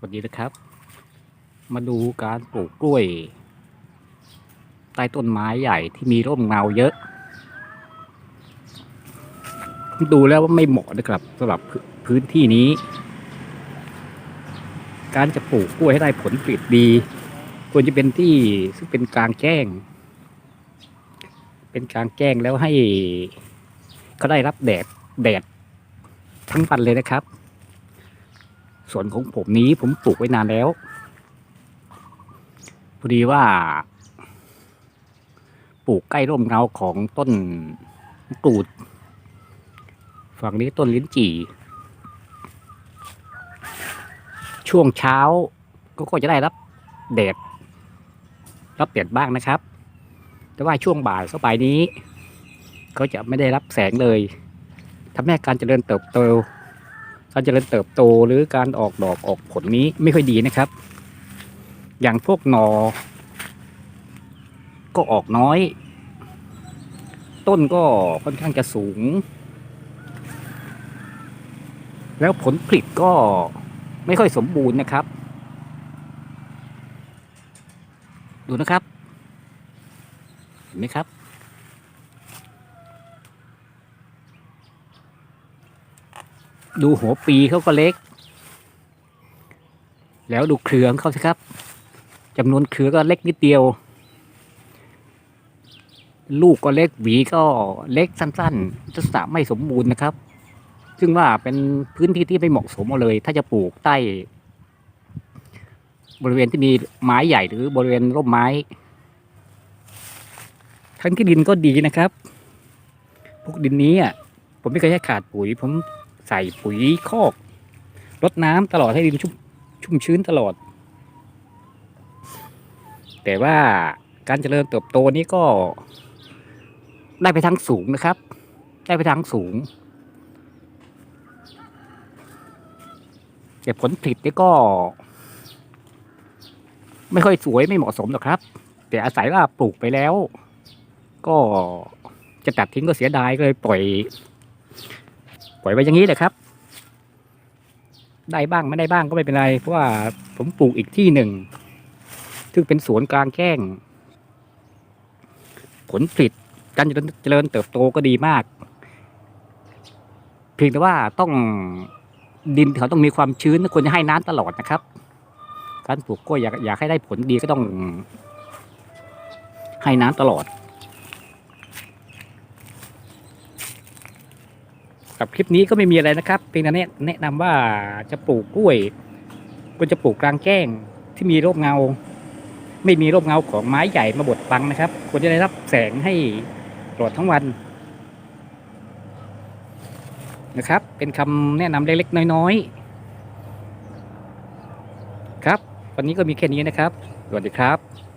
สวัสดีนะครับ มาดูการปลูกกล้วย ใต้ต้นไม้ใหญ่ที่มีร่มเงาเยอะ ดูแล้วว่าไม่เหมาะนะครับสำหรับพื้พื้นที่นี้ การจะปลูกกล้วยให้ได้ผลผลิตดี ควรจะเป็นที่ซึ่งเป็นกลางแจ้ง เป็นกลางแจ้งแล้วให้เขาได้รับแดดแดดทั้งวันเลยนะครับ สวนของผมนี้ผมปลูกไว้นานแล้วพอดีว่า ปลูกใกล้ร่มเงาของต้นกรูด ฝั่งนี้ต้นลิ้นจี่ ช่วงเช้าก็ก็จะได้รับแดดรับแดดบ้างนะครับ แต่ว่าช่วงบ่ายเข้าไปนี้ ก็จะไม่ได้รับแสงเลยทำให้การเจริญเติบโต การเจริญเติบโตหรือการออกดอกออกผลนี้ไม่ค่อยดีนะครับ อย่างพวกหนอ ก็ออกน้อย ต้นก็ค่อนข้างจะสูง แล้วผลผลิตก็ไม่ค่อยสมบูรณ์นะครับ ดูนะครับ เห็นไหมครับ ดูหัวปีเขาก็เล็ก แล้วดูเครือของเขาสิครับจำนวนเครือก็เล็กนิดเดียว ลูกก็เล็กหวีก็เล็กสั้นๆลักษณะไม่สมบูรณ์นะครับ ซึ่งว่าเป็นพื้นที่ที่ไม่เหมาะสมเอาเลย ถ้าจะปลูกใต้ บริเวณที่มีไม้ใหญ่หรือบริเวณร่มไม้ ทั้งที่ดินก็ดีนะครับ พวกดินนี้อะผมไม่เคยให้ขาดปุ๋ยผม ใส่ปุ๋ยคอกรดน้ำตลอดให้ดินชุ่มชุ่มชื้นตลอด แต่ว่าการเจริญเติบโตนี้ก็ ได้ไปทางสูงนะครับ ได้ไปทางสูง แต่ผลผลิตนี่ก็ ไม่ค่อยสวยไม่เหมาะสมหรอกครับ แต่อาศัยว่าปลูกไปแล้ว ก็จะตัดทิ้งก็เสียดายก็เลยปล่อย ล่อยไว้อย่างนี้แหละครับ ได้บ้างไม่ได้บ้างก็ไม่เป็นไร เพราะว่าผมปลูกอีกที่หนึ่งซึ่งเป็นสวนกลางแจ้ง ผลผลิตการเจริญเติบโตก็ดีมาก เพียงแต่ว่าต้องดินเขาต้องมีความชื้นควรจะให้น้ำตลอดนะครับ การปลูกกล้วยอยากอยากให้ได้ผลดีก็ต้องให้น้ำตลอด กับคลิปนี้ก็ไม่มีอะไรนะครับเพียงแต่แนะแนะนำว่าจะปลูกกล้วยควรจะปลูกกลางแจ้งที่มีร่มเงา ไม่มีร่มเงาของไม้ใหญ่มาบดบังนะครับควรจะได้รับแสงให้ตลอดทั้งวันนะครับ เป็นคำแนะนำเล็กๆน้อยๆ ครับ วันนี้ก็มีแค่นี้นะครับ สวัสดีครับ